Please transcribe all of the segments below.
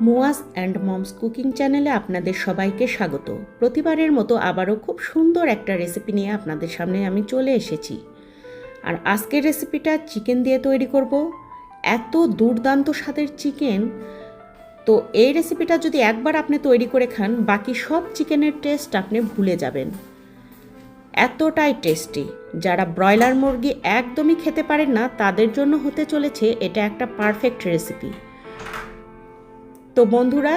Muaz and moms cooking চ্যানেলে আপনাদের সবাইকে স্বাগত। প্রতিবারের মতো আবারও খুব সুন্দর একটা রেসিপি নিয়ে আপনাদের সামনে আমি চলে এসেছি। আর আজকের রেসিপিটা চিকেন দিয়ে তৈরি করব। এত দুর্দান্ত স্বাদের চিকেন। তো এই রেসিপিটা যদি একবার আপনি তৈরি করে খান, বাকি সব চিকেনের টেস্ট আপনি ভুলে যাবেন। এতটাই টেস্টি। যারা ব্রয়লার মুরগি একদমই খেতে পারেন না, তাদের জন্য হতে চলেছে এটা একটা পারফেক্ট রেসিপি। তো বন্ধুরা,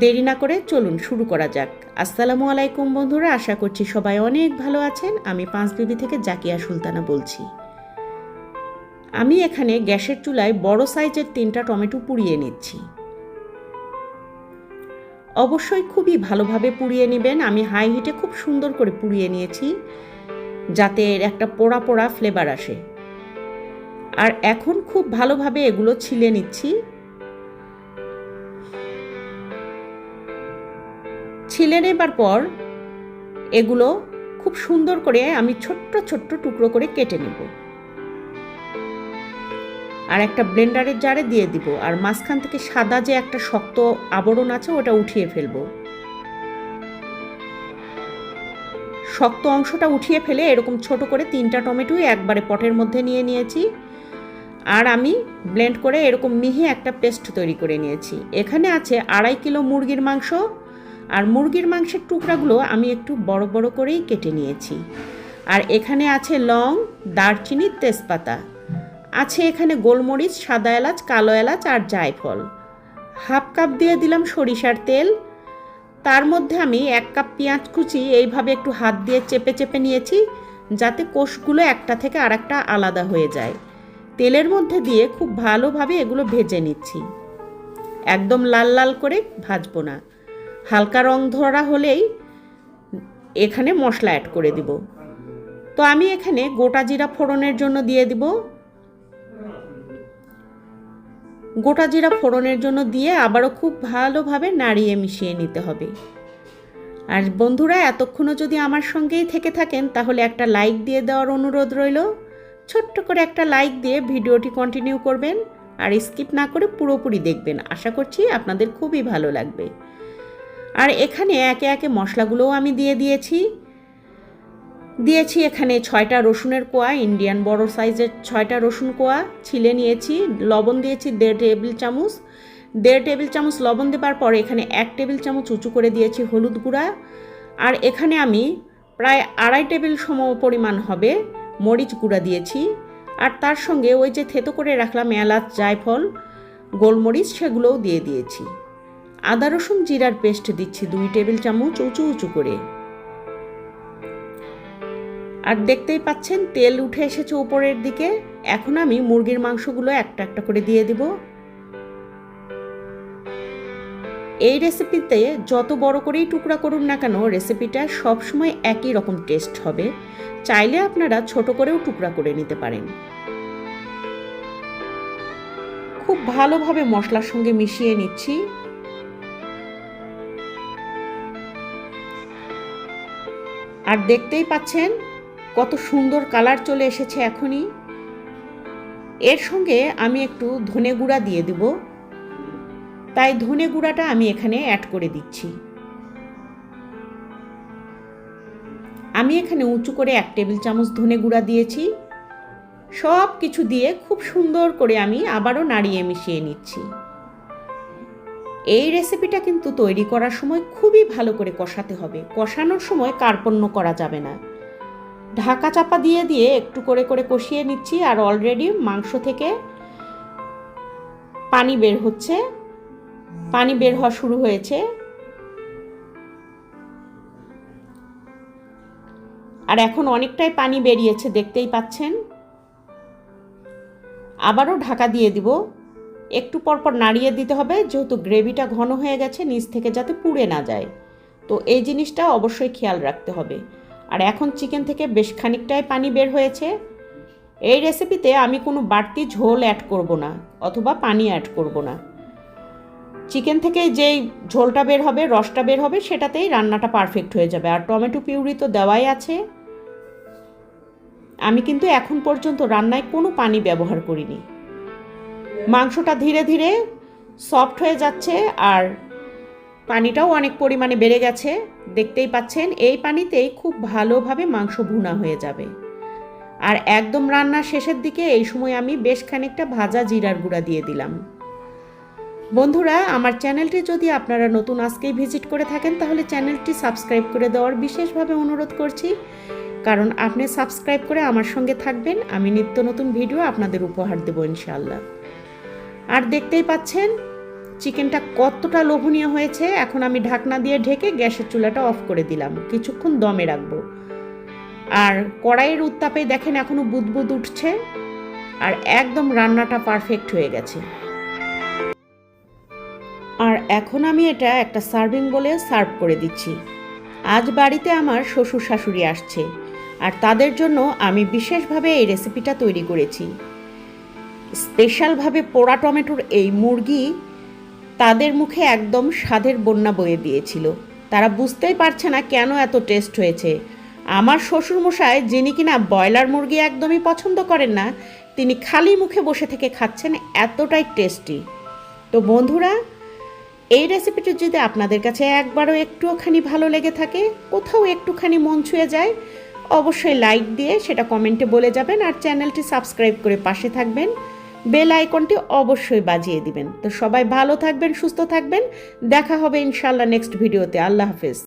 দেরি না করে চলুন শুরু করা যাক। আসসালামু আলাইকুম বন্ধুরা, আশা করছি সবাই অনেক ভালো আছেন। আমি পাঁচ বিবি থেকে জাকিয়া সুলতানা বলছি। আমি এখানে গ্যাসের চুলায় বড় সাইজের তিনটা টমেটো পুড়িয়ে নিচ্ছি। অবশ্যই খুবই ভালোভাবে পুড়িয়ে নেবেন। আমি হাই হিটে খুব সুন্দর করে পুড়িয়ে নিয়েছি, যাতে এর একটা পোড়া পোড়া ফ্লেভার আসে। আর এখন খুব ভালোভাবে এগুলো ছিলে নিচ্ছি। ছিলে নেবার পর, এগুলো খুব সুন্দর করে আমি ছোট্ট ছোট্ট টুকরো করে কেটে নেব। আর একটা ব্লেন্ডারের জারে দিয়ে দিব, আর মাঝখান থেকে সাদা যে একটা শক্ত আবরণ আছে ওটা উঠিয়ে ফেলব। শক্ত অংশটা উঠিয়ে ফেলে এরকম ছোট করে তিনটা টমেটোই একবারে পটের মধ্যে নিয়ে নিয়েছি, আর আমি ব্লেন্ড করে এরকম মিহি একটা পেস্ট তৈরি করে নিয়েছি। এখানে আছে আড়াই কিলো মুরগির মাংস আর মুরগির মাংসের টুকরাগুলো আমি একটু বড় বড় করেই কেটে নিয়েছি। আর এখানে আছে লং, দারচিনি, তেজপাতা। আছে এখানে গোলমরিচ, সাদা এলাচ, কালো এলাচ আর জায়ফল। হাফ কাপ দিয়ে দিলাম সরিষার তেল। তার মধ্যে আমি এক কাপ পেঁয়াজ কুচি এইভাবে একটু হাত দিয়ে চেপে চেপে নিয়েছি যাতে কোষগুলো একটা থেকে আরেকটা আলাদা হয়ে যায়। তেলের মধ্যে দিয়ে খুব ভালোভাবে এগুলো ভেজে নিচ্ছি। একদম লাল লাল করে ভাজবো না। হালকা রং ধরা হলেই এখানে মশলা অ্যাড করে দিব। তো আমি এখানে গোটা জিরা ফোড়নের জন্য দিয়ে দিব। গোটা জিরা ফোড়নের জন্য দিয়ে আবারও খুব ভালোভাবে নাড়িয়ে মিশিয়ে নিতে হবে। আর বন্ধুরা, এতক্ষণও যদি আমার সঙ্গেই থেকে থাকেন, তাহলে একটা লাইক দিয়ে দেওয়ার অনুরোধ রইল। ছোট্ট করে একটা লাইক দিয়ে ভিডিওটি কন্টিনিউ করবেন। আর স্কিপ না করে পুরোপুরি দেখবেন। আশা করছি আপনাদের খুবই ভালো লাগবে। আর এখানে একে একে মশলাগুলোও আমি দিয়ে দিয়েছি। দিয়েছি এখানে ছয়টা রসুনের কোয়া, ইন্ডিয়ান বড় সাইজের ছয়টা রসুন কোয়া, ছিলে নিয়েছি, লবণ দিয়েছি দেড় টেবিল চামচ। দেড় টেবিল চামচ লবণ দেবার পর এখানে এক টেবিল চামচ উঁচু করে দিয়েছি হলুদ গুঁড়া। আর এখানে আমি প্রায় আড়াই টেবিল সম পরিমাণ হবে মরিচ গুঁড়া দিয়েছি। আর তার সঙ্গে ওই যে থেতো করে রাখলাম এলাচ, জায়ফল, গোলমরিচ সেগুলোও দিয়ে দিয়েছি। আদা, রসুন, জিরার পেস্ট দিচ্ছি দুই টেবিল চামচ উঁচু উঁচু করে। আর দেখতেই পাচ্ছেন, তেল উঠে এসেছে উপরের দিকে। এখন আমি মুরগির মাংসগুলো একটা একটা করে দিয়ে দিব। এই রেসিপিতে যত বড় করেই টুকরা করুন না কেন, রেসিপিটা সবসময় একই রকম টেস্ট হবে। চাইলে আপনারা ছোট করেও টুকরা করে নিতে পারেন। খুব ভালোভাবে মশলার সঙ্গে মিশিয়ে নিচ্ছি। আর দেখতেই পাচ্ছেন কত সুন্দর কালার চলে এসেছে এখনই। এর সঙ্গে আমি একটু ধনে গুঁড়া দিয়ে দেব। তাই ধনে গুঁড়াটা আমি এখানে অ্যাড করে দিচ্ছি। আমি এখানে উঁচু করে এক টেবিল চামচ ধনে গুঁড়া দিয়েছি। সব কিছু দিয়ে খুব সুন্দর করে আমি আবারও নাড়িয়ে মিশিয়ে নিচ্ছি। এই রেসিপিটা কিন্তু তৈরি করার সময় খুবই ভালো করে কষাতে হবে। কষানোর সময় কার্পণ্য করা যাবে না। ঢাকা চাপা দিয়ে দিয়ে একটু করে করে কষিয়ে নিচ্ছি আর অলরেডি মাংস থেকে পানি বের হচ্ছে। পানি বের হওয়া শুরু হয়েছে। আর এখন অনেকটাই পানি বেরিয়েছে, দেখতেই পাচ্ছেন। আবারও ঢাকা দিয়ে দিব। একটু পরপর নাড়িয়ে দিতে হবে, যেহেতু গ্রেভিটা ঘন হয়ে গেছে, নিচ থেকে যাতে পুড়ে না যায়। তো এই জিনিসটা অবশ্যই খেয়াল রাখতে হবে। আর এখন চিকেন থেকে বেশ খানিকটাই পানি বের হয়েছে। এই রেসিপিতে আমি কোনো বাড়তি ঝোল অ্যাড করব না, অথবা পানি অ্যাড করব না। চিকেন থেকে যেই ঝোলটা বের হবে, রসটা বের হবে, সেটাতেই রান্নাটা পারফেক্ট হয়ে যাবে। আর টমেটো পিউরি তো দেওয়াই আছে। আমি কিন্তু এখন পর্যন্ত রান্নায় কোনো পানি ব্যবহার করিনি। মাংসটা ধীরে ধীরে সফট হয়ে যাচ্ছে আর পানিটাও অনেক পরিমাণে বেড়ে গেছে। দেখতেই পাচ্ছেন, এই পানিতেই খুব ভালোভাবে মাংস ভুনা হয়ে যাবে। আর একদম রান্নার শেষের দিকে এই সময় আমি বেশ খানিকটা ভাজা জিরার গুঁড়া দিয়ে দিলাম। বন্ধুরা, আমার চ্যানেলটি যদি আপনারা নতুন আজকেই ভিজিট করে থাকেন, তাহলে চ্যানেলটি সাবস্ক্রাইব করে দেওয়ার বিশেষভাবে অনুরোধ করছি। কারণ আপনি সাবস্ক্রাইব করে আমার সঙ্গে থাকবেন, আমি নিত্য নতুন ভিডিও আপনাদের উপহার দেবো ইনশাল্লাহ আর দেখতেই পাচ্ছেন, চিকেনটা কতটা লোভনীয় হয়েছে। এখন আমি ঢাকনা দিয়ে ঢেকে গ্যাসের চুলাটা অফ করে দিলাম। কিছুক্ষণ দমে রাখব। আর কড়াইয়ের উত্তাপে দেখেন এখনও বুদবুদ উঠছে আর একদম রান্নাটা পারফেক্ট হয়ে গেছে। আর এখন আমি এটা একটা সার্ভিং বলে সার্ভ করে দিচ্ছি। আজ বাড়িতে আমার শ্বশুর শাশুড়ি আসছে আর তাদের জন্য আমি বিশেষভাবে এই রেসিপিটা তৈরি করেছি। স্পেশালভাবে পোড়া টমেটোর এই মুরগি তাদের মুখে একদম স্বাদের বন্যা বয়ে দিয়েছিল। তারা বুঝতেই পারছে না কেন এত টেস্ট হয়েছে। আমার শ্বশুরমশাই, যিনি কিনা ব্রয়লার মুরগি একদমই পছন্দ করেন না, তিনি খালি মুখে বসে থেকে খাচ্ছেন, এতটাই টেস্টি। তো বন্ধুরা, এই রেসিপিটি যদি আপনাদের কাছে একবারও একটুখানি ভালো লেগে থাকে, কোথাও একটুখানি মন ছুঁয়ে যায়, অবশ্যই লাইক দিয়ে সেটা কমেন্টে বলে যাবেন আর চ্যানেলটি সাবস্ক্রাইব করে পাশে থাকবেন। বেল আইকনটি অবশ্যই বাজিয়ে দিবেন। তো সবাই ভালো থাকবেন, সুস্থ থাকবেন। দেখা হবে ইনশাল্লাহ নেক্সট ভিডিওতে আল্লাহ হাফেজ।